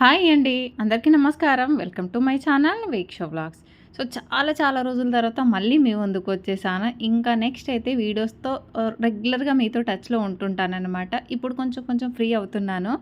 Hi అండి. అందరికీ నమస్కారం. Welcome to my channel వీక్షో blogs so చాలా చాలా రోజుల తర్వాత మళ్ళీ మీ ముందుకు వచ్చేసాను. ఇంకా నెక్స్ట్ అయితే వీడియోస్తో రెగ్యులర్గా మీతో టచ్లో ఉంటుంటానన్నమాట. ఇప్పుడు కొంచెం కొంచెం ఫ్రీ అవుతున్నాను.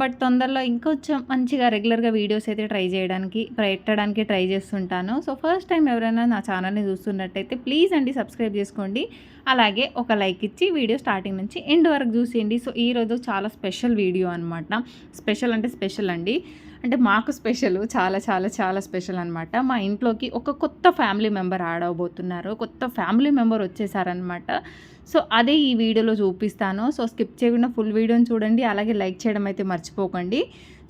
బట్ తొందరలో ఇంకొంచెం మంచిగా రెగ్యులర్గా వీడియోస్ అయితే ట్రై చేయడానికి పెట్టడానికి ట్రై చేస్తుంటాను. సో ఫస్ట్ టైం ఎవరైనా నా ఛానల్ని చూస్తున్నట్టయితే ప్లీజ్ అండి సబ్స్క్రైబ్ చేసుకోండి. అలాగే ఒక లైక్ ఇచ్చి వీడియో స్టార్టింగ్ నుంచి ఎండ్ వరకు చూసేయండి. సో ఈరోజు చాలా స్పెషల్ వీడియో అనమాట స్పెషల్ అంటే స్పెషల్ అండి. అంటే మాకు స్పెషల్ చాలా చాలా చాలా స్పెషల్ అనమాట మా ఇంట్లోకి ఒక కొత్త ఫ్యామిలీ మెంబర్ ఆడవబోతున్నారు కొత్త ఫ్యామిలీ మెంబర్ వచ్చేసారనమాట సో అదే ఈ వీడియోలో చూపిస్తాను. సో స్కిప్ చేయకుండా ఫుల్ వీడియోని చూడండి. అలాగే లైక్ చేయడం అయితే మర్చిపోకండి.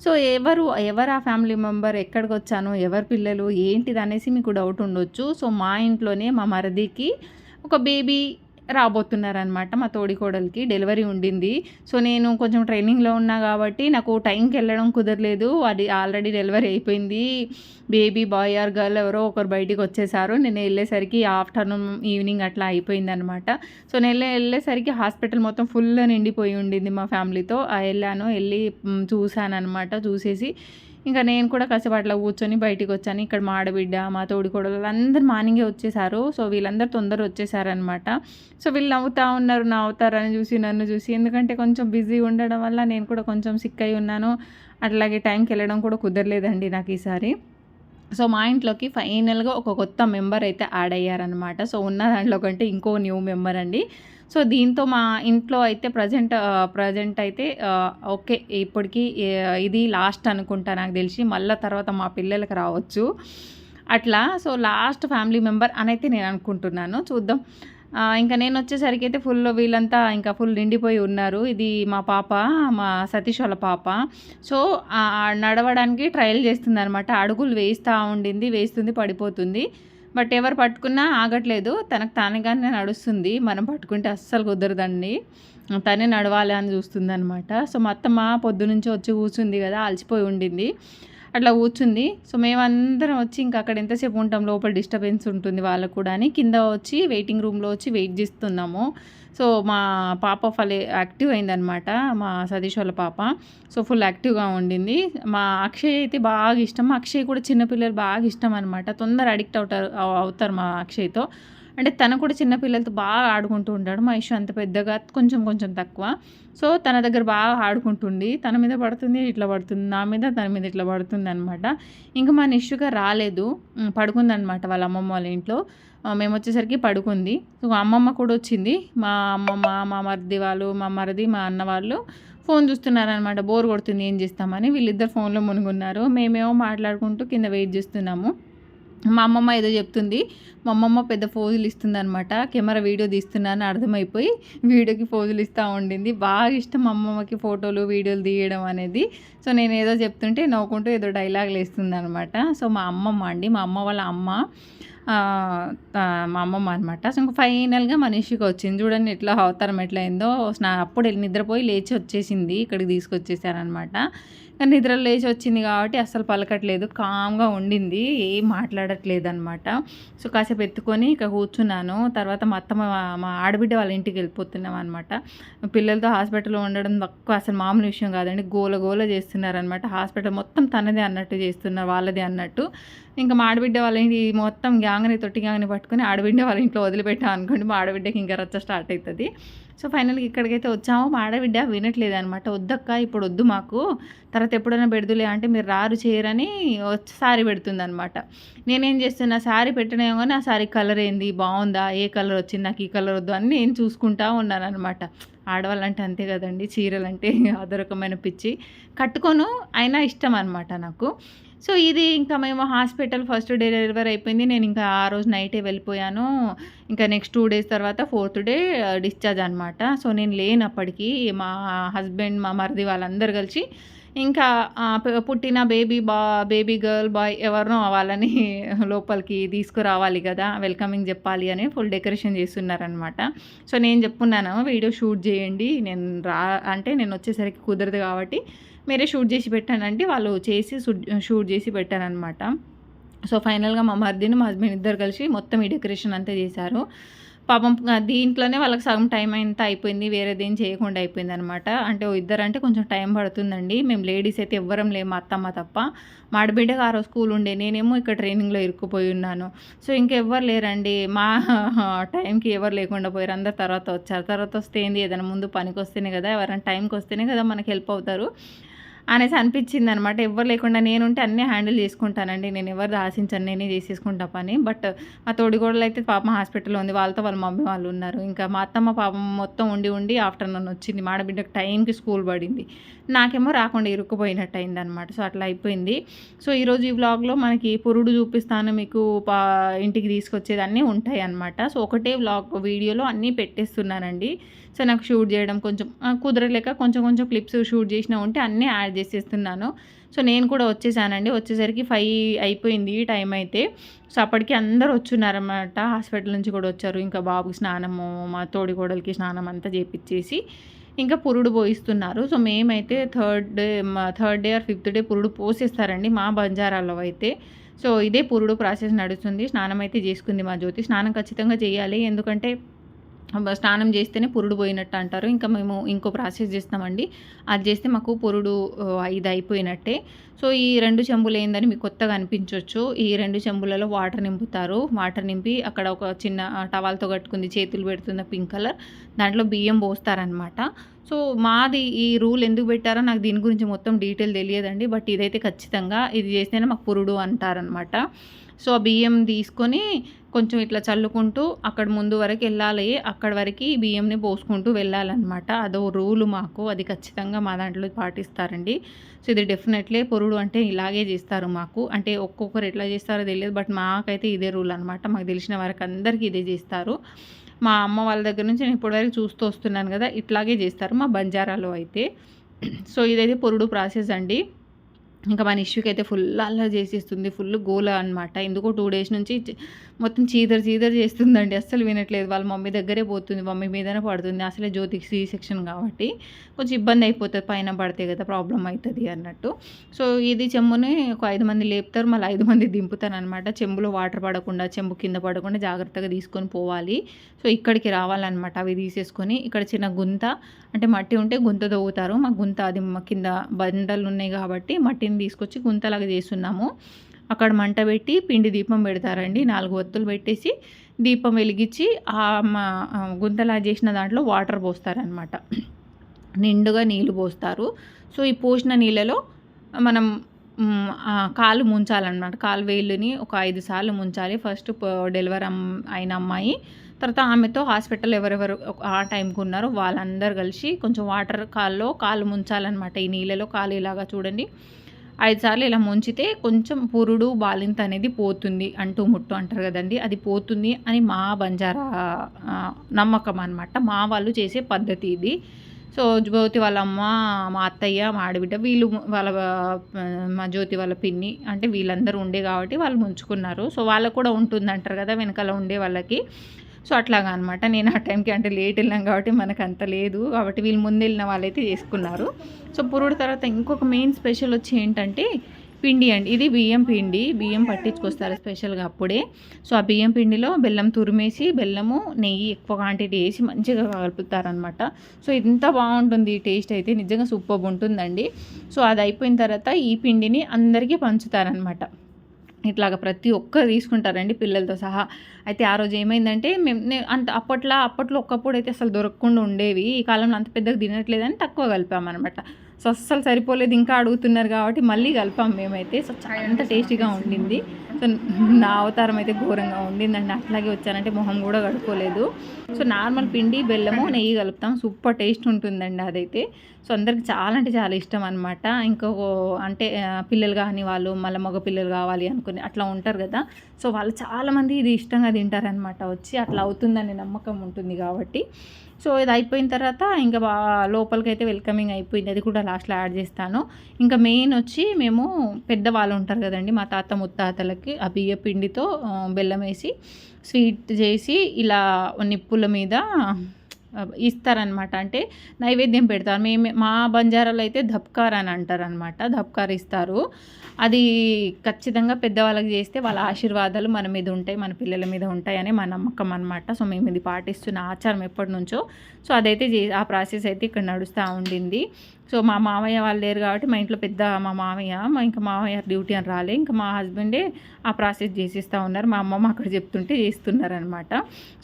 సో ఎవరు ఎవరు ఆ ఫ్యామిలీ మెంబర్ ఎక్కడికి వచ్చాను ఎవరు పిల్లలు ఏంటిది అనేసి మీకు డౌట్ ఉండొచ్చు. సో మా ఇంట్లోనే మా మరదికి ఒక బేబీ రాబోతున్నారనమాట మా తోడికోడలికి డెలివరీ ఉండింది. సో నేను కొంచెం ట్రైనింగ్లో ఉన్నా కాబట్టి నాకు టైంకి వెళ్ళడం కుదరలేదు. అది ఆల్రెడీ డెలివరీ అయిపోయింది. బేబీ బాయ్ ఆర్ గర్ల్ ఎవరో ఒకరు బయటికి వచ్చేసారు. నేను వెళ్ళేసరికి ఆఫ్టర్నూన్ ఈవినింగ్ అట్లా అయిపోయిందనమాట సో నేను వెళ్ళేసరికి హాస్పిటల్ మొత్తం ఫుల్ నిండిపోయి ఉండింది మా ఫ్యామిలీతో. వెళ్ళాను వెళ్ళి చూశాను అనమాట చూసేసి ఇంకా నేను కూడా కాసేపు అట్లా కూర్చొని బయటికి వచ్చాను. ఇక్కడ మా ఆడబిడ్డ మా తోడికోడలు అందరు మార్నింగే వచ్చేసారు. సో వీళ్ళందరూ తొందర వచ్చేసారనమాట సో వీళ్ళు నవ్వుతా ఉన్నారు నవ్వుతారని చూసి నన్ను చూసి. ఎందుకంటే కొంచెం బిజీ ఉండడం వల్ల నేను కూడా కొంచెం సిక్ అయి ఉన్నాను. అట్లాగే టైంకి వెళ్ళడం కూడా కుదరలేదండి నాకు ఈసారి. సో మా ఇంట్లోకి ఫైనల్గా ఒక కొత్త మెంబర్ అయితే యాడ్ అయ్యారనమాట సో ఉన్న దాంట్లో కంటే ఇంకో న్యూ మెంబర్ అండి. సో దీంతో మా ఇంట్లో అయితే ప్రజెంట్ ప్రజెంట్ అయితే ఓకే ఇప్పటికి ఇది లాస్ట్ అనుకుంటా నాకు తెలిసి మళ్ళీ తర్వాత మా పిల్లలకి రావచ్చు. అట్లా సో లాస్ట్ ఫ్యామిలీ మెంబర్ అని అయితే నేను అనుకుంటున్నాను. చూద్దాం. ఇంకా నేను వచ్చేసరికి అయితే ఫుల్ వీళ్ళంతా ఇంకా ఫుల్ నిండిపోయి ఉన్నారు. ఇది మా పాప మా సతీష్ వాళ్ళ పాప. సో నడవడానికి ట్రయల్ చేస్తుంది అనమాట అడుగులు వేస్తూ ఉండింది వేస్తుంది పడిపోతుంది. బట్ ఎవరు పట్టుకున్నా ఆగట్లేదు. తనకు తానేగానే నడుస్తుంది. మనం పట్టుకుంటే అస్సలు కుదరదండి. తనే నడవాలి అని చూస్తుంది అనమాట సో మా అత్తమ్మ పొద్దు నుంచి వచ్చి కూర్చుంది కదా అలసిపోయి ఉండింది. అట్లా కూర్చుంది. సో మేమందరం వచ్చి ఇంకా అక్కడ ఎంతసేపు ఉంటాం? లోపల డిస్టర్బెన్స్ ఉంటుంది వాళ్ళకు కూడా అని కింద వచ్చి వెయిటింగ్ రూమ్లో వచ్చి వెయిట్ చేస్తున్నాము. సో మా పాప ఫలే యాక్టివ్ అయిందనమాట మా సతీష్ వాళ్ళ పాప. సో ఫుల్ యాక్టివ్గా ఉండింది. మా అక్షయ్ అయితే బాగా ఇష్టం. అక్షయ్ కూడా చిన్నపిల్లలు బాగా ఇష్టం అనమాట తొందర అడిక్ట్ అవుతారు అవుతారు మా అక్షయ్తో. అంటే తను కూడా చిన్నపిల్లలతో బాగా ఆడుకుంటూ ఉంటాడు. మా ఇష్యూ అంత పెద్దగా కొంచెం కొంచెం తక్కువ. సో తన దగ్గర బాగా ఆడుకుంటుంది తన మీద పడుతుంది ఇట్లా పడుతుంది నా మీద తన మీద ఇట్లా పడుతుంది అనమాట ఇంకా మా నిష్యుగా రాలేదు. పడుకుందనమాట వాళ్ళ అమ్మమ్మ వాళ్ళ ఇంట్లో. మేము వచ్చేసరికి పడుకుంది. సో అమ్మమ్మ కూడా వచ్చింది. మా అమ్మమ్మ మా మరిది వాళ్ళు మా మరిది మా అన్న వాళ్ళు ఫోన్ చూస్తున్నారనమాట బోర్ కొడుతుంది ఏం చేస్తామని. వీళ్ళిద్దరు ఫోన్లో మునుగున్నారు. మేమేమో మాట్లాడుకుంటూ కింద వెయిట్ చేస్తున్నాము. మా అమ్మమ్మ ఏదో చెప్తుంది. మా అమ్మమ్మ పెద్ద ఫోజులు ఇస్తుంది అనమాట కెమెరా వీడియో తీస్తున్నాను అర్థమైపోయి వీడియోకి ఫోజులు ఇస్తూ ఉండింది. బాగా ఇష్టం మా అమ్మమ్మకి ఫోటోలు వీడియోలు తీయడం అనేది. సో నేను ఏదో చెప్తుంటే నవ్వుకుంటూ ఏదో డైలాగులు వేస్తుంది అనమాట సో మా అమ్మమ్మ అండి. మా అమ్మ వాళ్ళ అమ్మ మా అమ్మమ్మ అనమాట సో ఇంకా ఫైనల్గా మనిషికి వచ్చింది. చూడండి ఎట్లా అవతారం ఎట్లా అయిందో నా అప్పుడు నిద్రపోయి లేచి వచ్చేసింది. ఇక్కడికి తీసుకొచ్చేసారనమాట కానీ నిద్రలో లేచి వచ్చింది కాబట్టి అస్సలు పలకట్లేదు. కామ్గా ఉండింది. ఏం మాట్లాడట్లేదు అనమాట సో కాసేపు ఎత్తుకొని ఇక కూర్చున్నాను. తర్వాత మా అత్తమ్మ మా ఆడబిడ్డ వాళ్ళ ఇంటికి వెళ్ళిపోతున్నాం అనమాట పిల్లలతో హాస్పిటల్లో ఉండడం తక్కువ అసలు మామూలు విషయం కాదండి. గోల గోల చేస్తున్నారనమాట హాస్పిటల్ మొత్తం తనదే అన్నట్టు చేస్తున్నారు వాళ్ళదే అన్నట్టు. ఇంకా మా ఆడబిడ్డ వాళ్ళ ఇంటి మొత్తం గ్యాంగ్ని తొట్టి గ్యాంగ్ని పట్టుకొని ఆడబిడ్డ వాళ్ళ ఇంట్లో వదిలిపెట్టాం అనుకోండి మా ఆడబిడ్డకి ఇంకా రచ్చ స్టార్ట్ అవుతుంది సో ఫైనల్గా ఇక్కడికైతే వచ్చాము. మా ఆడబిడ్డ వినట్లేదు అనమాట వద్దక్క ఇప్పుడు వద్దు మాకు. తర్వాత ఎప్పుడైనా పెడుదులే అంటే మీరు రారు చేయరని శారీ పెడుతుంది అనమాట నేనేం చేస్తున్నా సారీ పెట్టినేమో కానీ ఆ సారీ కలర్ ఏంది? బాగుందా? ఏ కలర్ వచ్చింది? నాకు ఈ కలర్ వద్దు అని నేను చూసుకుంటా ఉన్నాను అనమాట ఆడవాళ్ళంటే అంతే కదండి. చీరలు అంటే అదరకమైన పిచ్చి. కట్టుకోను అయినా ఇష్టం అనమాట నాకు. సో ఇది ఇంకా మేము హాస్పిటల్ ఫస్ట్ డే డెలివరీ అయిపోయింది. నేను ఇంకా ఆ రోజు నైటే వెళ్ళిపోయాను. ఇంకా నెక్స్ట్ టూ డేస్ తర్వాత ఫోర్త్ డే డిశ్చార్జ్ అనమాట సో నేను లేనప్పటికీ మా హస్బెండ్ మా మరిది వాళ్ళందరూ కలిసి ఇంకా పుట్టిన బేబీ బా బేబీ గర్ల్ బాయ్ ఎవరినో వాళ్ళని లోపలికి తీసుకురావాలి కదా వెల్కమింగ్ చెప్పాలి అని ఫుల్ డెకరేషన్ చేస్తున్నారనమాట సో నేను చెప్పున్నాను వీడియో షూట్ చేయండి. నేను రా అంటే నేను వచ్చేసరికి కుదరదు కాబట్టి మీరే షూట్ చేసి పెట్టానంటే వాళ్ళు చేసి షూట్ చేసి పెట్టారనమాట సో ఫైనల్గా మా మర్దిని మా హస్బెండ్ ఇద్దరు కలిసి మొత్తం ఈ డెకరేషన్ అంతా చేశారు. పాపం దీంట్లోనే వాళ్ళకి సగం టైం అంతా అయిపోయింది. వేరేదేం చేయకుండా అయిపోయింది అనమాట అంటే ఇద్దరు ఇద్దరంటే కొంచెం టైం పడుతుందండి. మేము లేడీస్ అయితే ఎవ్వరం లేము మా అత్తమ్మ తప్ప. మా ఆడబిడ్డకి ఆ రోజు స్కూల్ ఉండే నేనేమో ఇక్కడ ట్రైనింగ్లో ఇరుక్కుపోయి ఉన్నాను. సో ఇంకెవ్వరు లేరండి. మా టైంకి ఎవరు లేకుండా పోయారు. అందరు తర్వాత వచ్చారు. తర్వాత వస్తే ఏంది? ఏదైనా ముందు పనికి వస్తేనే కదా ఎవరైనా టైంకి వస్తేనే కదా మనకి హెల్ప్ అవుతారు. అనేసి అనిపించింది అనమాట ఎవరు లేకుండా నేనుంటే అన్నీ హ్యాండిల్ చేసుకుంటానండి. నేను ఎవరు ఆశించను నేనే చేసేసుకుంటా పని. బట్ మా తోడిగోడలు అయితే పాపం హాస్పిటల్లో ఉంది. వాళ్ళతో వాళ్ళ మమ్మీ వాళ్ళు ఉన్నారు. ఇంకా మా అత్తమ్మ పాపం మొత్తం ఉండి ఉండి ఆఫ్టర్నూన్ వచ్చింది. మా ఆడబిడ్డకు టైంకి స్కూల్ పడింది. నాకేమో రాకుండా ఇరుక్కుపోయినట్టు అయింది అనమాట సో అట్లా అయిపోయింది. సో ఈరోజు ఈ వ్లాగ్లో మనకి పురుడు చూపిస్తాను మీకు పా ఇంటికి తీసుకొచ్చేది అన్నీ ఉంటాయి అనమాట సో ఒకటే వ్లాగ్ వీడియోలో అన్నీ పెట్టేస్తున్నానండి. సో నాకు షూట్ చేయడం కొంచెం కుదరలేక కొంచెం కొంచెం క్లిప్స్ షూట్ చేసినా ఉంటే అన్నీ యాడ్ చేసేస్తున్నాను. సో నేను కూడా వచ్చేసానండి. వచ్చేసరికి ఫైవ్ అయిపోయింది టైం అయితే. సో అప్పటికి అందరూ వచ్చున్నారన్నమాట. హాస్పిటల్ నుంచి కూడా వచ్చారు. ఇంకా బాబుకి స్నానము మా తోడి కోడలికి స్నానం అంతా చేపించేసి ఇంకా పురుడు పోయిస్తున్నారు. సో మేమైతే third day third day or fifth day పురుడు పోసేస్తారండి మా బంజారాలో అయితే. సో ఇదే పురుడు ప్రాసెస్ నడుస్తుంది. స్నానం అయితే చేసుకుంది మా జ్యోతి. స్నానం ఖచ్చితంగా చేయాలి. ఎందుకంటే స్నానం చేస్తేనే పురుడు పోయినట్టు అంటారు. ఇంకా మేము ఇంకో ప్రాసెస్ చేస్తామండి. అది చేస్తే మాకు పురుడు ఇది అయిపోయినట్టే. సో ఈ రెండు చెంబులు ఏందని మీకు కొత్తగా అనిపించవచ్చు ఈ రెండు చెంబులలో వాటర్ నింపుతారు. వాటర్ నింపి అక్కడ ఒక చిన్న టవాల్తో కట్టుకుంది చేతులు పెడుతున్న పింక్ కలర్. దాంట్లో బియ్యం పోస్తారనమాట సో మాది ఈ రూల్ ఎందుకు పెట్టారో నాకు దీని గురించి మొత్తం డీటెయిల్ తెలియదండి. బట్ ఇదైతే ఖచ్చితంగా ఇది చేస్తేనే మాకు పురుడు అంటారనమాట సో ఆ బియ్యం తీసుకొని కొంచెం ఇట్లా చల్లుకుంటూ అక్కడ ముందు వరకు వెళ్ళాలి. అక్కడ వరకు బియ్యంని పోసుకుంటూ వెళ్ళాలన్నమాట. అదో రూలు మాకు అది ఖచ్చితంగా మా దాంట్లో పాటిస్తారండి. సో ఇది డెఫినెట్లీ పొరుడు అంటే ఇలాగే చేస్తారు మాకు. అంటే ఒక్కొక్కరు ఎట్లా చేస్తారో తెలియదు బట్ మాకైతే ఇదే రూల్ అనమాట మాకు తెలిసిన వారికి అందరికీ ఇదే చేస్తారు. మా అమ్మ వాళ్ళ దగ్గర నుంచి నేను ఇప్పటివరకు చూస్తూ వస్తున్నాను కదా ఇట్లాగే చేస్తారు మా బంజారాలో అయితే. సో ఇదైతే పొరుడు ప్రాసెస్ అండి. ఇంకా మన ఇష్యూకి అయితే ఫుల్ అల్లరి చేసేస్తుంది ఫుల్ గోల అనమాట ఎందుకో టూ డేస్ నుంచి మొత్తం చీదర చీదర చేస్తుందండి అస్సలు వినట్లేదు. వాళ్ళ మమ్మీ దగ్గరే పోతుంది మమ్మీ మీదనే పడుతుంది. అసలే జ్యోతికి సి సెక్షన్ కాబట్టి కొంచెం ఇబ్బంది అయిపోతుంది పైన పడితే కదా ప్రాబ్లం అవుతుంది అన్నట్టు. సో ఇది చెంబుని ఒక ఐదు మంది లేపుతారు మళ్ళీ ఐదు మంది దింపుతారనమాట చెంబులో వాటర్ పడకుండా చెంబు కింద పడకుండా జాగ్రత్తగా తీసుకొని పోవాలి. సో ఇక్కడికి రావాలన్నమాట అవి తీసేసుకొని. ఇక్కడ చిన్న గుంత అంటే మట్టి ఉంటే గుంత దవ్వుతారు మా గుంత అది మా కింద బండలు ఉన్నాయి కాబట్టి మట్టిని తీసుకొచ్చి గుంతలాగా చేస్తున్నాము. అక్కడ మంట పెట్టి పిండి దీపం పెడతారండి. నాలుగు ఒత్తులు పెట్టేసి దీపం వెలిగించి ఆ మా గుంతలా చేసిన దాంట్లో వాటర్ పోస్తారనమాట నిండుగా నీళ్ళు పోస్తారు. సో ఈ పోసిన నీళ్ళలో మనం కాలు ముంచాలన్నమాట. కాలు వేళ్ళని ఒక ఐదు సార్లు ముంచాలి. ఫస్ట్ డెలివరీ అయిన అమ్మాయి తర్వాత ఆమెతో హాస్పిటల్ ఎవరెవరు ఆ టైంకి ఉన్నారో వాళ్ళందరూ కలిసి కొంచెం వాటర్ కాల్లో కాలు ముంచాలన్నమాట. ఈ నీళ్ళలో కాలు ఇలాగా చూడండి. ఐదు సార్లు ఇలా ముంచితే కొంచెం పురుడు బాలింత అనేది పోతుంది అంటూ ముట్టు అంటారు కదండి. అది పోతుంది అని మా బంజారా నమ్మకం అనమాట మా వాళ్ళు చేసే పద్ధతి ఇది. సో జ్యోతి వాళ్ళ అమ్మ మా అత్తయ్య మా ఆడబిడ్డ వీళ్ళు వాళ్ళ మా జ్యోతి వాళ్ళ పిన్ని అంటే వీళ్ళందరూ ఉండే కాబట్టి వాళ్ళు ముంచుకున్నారు. సో వాళ్ళకు కూడా ఉంటుంది అంటారు కదా వెనకాల ఉండే వాళ్ళకి. సో అట్లాగా అనమాట నేను ఆ టైంకి అంటే లేట్ వెళ్ళాం కాబట్టి మనకు అంత లేదు. కాబట్టి వీళ్ళు ముందు వెళ్ళిన వాళ్ళైతే చేసుకున్నారు. సో పురుడు తర్వాత ఇంకొక మెయిన్ స్పెషల్ వచ్చి ఏంటంటే పిండి అండి. ఇది బియ్యం పిండి. బియ్యం పట్టించుకొస్తారు స్పెషల్గా అప్పుడే. సో ఆ బియ్యం పిండిలో బెల్లం తురిమేసి బెల్లము నెయ్యి ఎక్కువ క్వాంటిటీ వేసి మంచిగా కలుపుతారనమాట సో ఇంత బాగుంటుంది ఈ టేస్ట్ అయితే. నిజంగా సూపర్ ఉంటుందండి. సో అది అయిపోయిన తర్వాత ఈ పిండిని అందరికీ పంచుతారనమాట ఇట్లాగ ప్రతి ఒక్కరు తీసుకుంటారండి పిల్లలతో సహా. అయితే ఆ రోజు ఏమైందంటే మేము అంత అప్పట్లో అప్పట్లో ఒక్కప్పుడు అయితే అసలు దొరకకుండా ఉండేవి. ఈ కాలంలో అంత పెద్దగా తినట్లేదని తక్కువ కలిపామన్నమాట. సో అస్సలు సరిపోలేదు. ఇంకా అడుగుతున్నారు కాబట్టి మళ్ళీ కలిపాం మేమైతే. సో చాలా అంత టేస్టీగా ఉండింది. సో నా అవతారం అయితే ఘోరంగా ఉండిందండి. అట్లాగే వచ్చానంటే మొహం కూడా కడుక్కోలేదు. సో నార్మల్ పిండి బెల్లము నెయ్యి కలుపుతాం. సూపర్ టేస్ట్ ఉంటుందండి అదైతే. సో అందరికి చాలా అంటే చాలా ఇష్టం అనమాట ఇంకొక అంటే పిల్లలు కాని వాళ్ళు మళ్ళీ మగ పిల్లలు కావాలి అనుకుని అట్లా ఉంటారు కదా. సో వాళ్ళు చాలామంది ఇది ఇష్టంగా తింటారనమాట వచ్చి అట్లా అవుతుందనే నమ్మకం ఉంటుంది కాబట్టి. సో ఇది అయిపోయిన తర్వాత ఇంకా లోపలికి అయితే వెల్కమింగ్ అయిపోయింది. అది కూడా లాస్ట్లో యాడ్ చేస్తాను. ఇంకా మెయిన్ వచ్చి మేము పెద్దవాళ్ళు ఉంటారు కదండి మా తాత ముత్తాతలకి ఆ బియ్య పిండితో బెల్లం వేసి స్వీట్ చేసి ఇలా నిప్పుల మీద ఇస్తారనమాట అంటే నైవేద్యం పెడతారు. మేము మా బంజారాలో అయితే ధప్కార్ అని అంటారనమాట ధప్కార్ ఇస్తారు. అది ఖచ్చితంగా పెద్దవాళ్ళకి చేస్తే వాళ్ళ ఆశీర్వాదాలు మన మీద ఉంటాయి మన పిల్లల మీద ఉంటాయని మా నమ్మకం అనమాట సో మేము ఇది పాటిస్తున్న ఆచారం ఎప్పటి నుంచో. సో అదైతే ఆ ప్రాసెస్ అయితే ఇక్కడ నడుస్తూ ఉండింది. సో మా మామయ్య వాళ్ళు లేరు కాబట్టి మా ఇంట్లో పెద్ద మా మామయ్య మా ఇంకా మామయ్య డ్యూటీ అని రాలే. ఇంకా మా హస్బెండే ఆ ప్రాసెస్ చేసిస్తూ ఉన్నారు. మా అమ్మమ్మ అక్కడ చెప్తుంటే చేస్తున్నారనమాట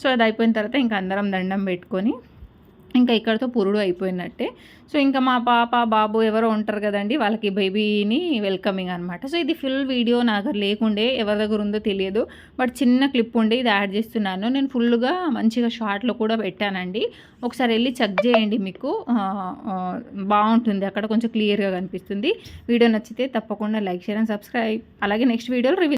సో అది అయిపోయిన తర్వాత ఇంకా అందరం దండం పెట్టుకొని ఇంకా ఇక్కడతో పురుడు అయిపోయినట్టే. సో ఇంకా మా పాప బాబు ఎవరో ఉంటారు కదండి వాళ్ళకి బేబీని వెల్కమింగ్ అనమాట సో ఇది ఫుల్ వీడియో నా దగ్గర లేకుండే ఎవరి దగ్గర ఉందో తెలియదు. బట్ చిన్న క్లిప్ ఉండే ఇది యాడ్ చేస్తున్నాను. నేను ఫుల్గా మంచిగా షార్ట్లో కూడా పెట్టానండి. ఒకసారి వెళ్ళి చెక్ చేయండి మీకు. బాగుంటుంది. అక్కడ కొంచెం క్లియర్గా కనిపిస్తుంది. వీడియో నచ్చితే తప్పకుండా లైక్ షేర్ అండ్ సబ్స్క్రైబ్. అలాగే నెక్స్ట్ వీడియోలో రివ్యూ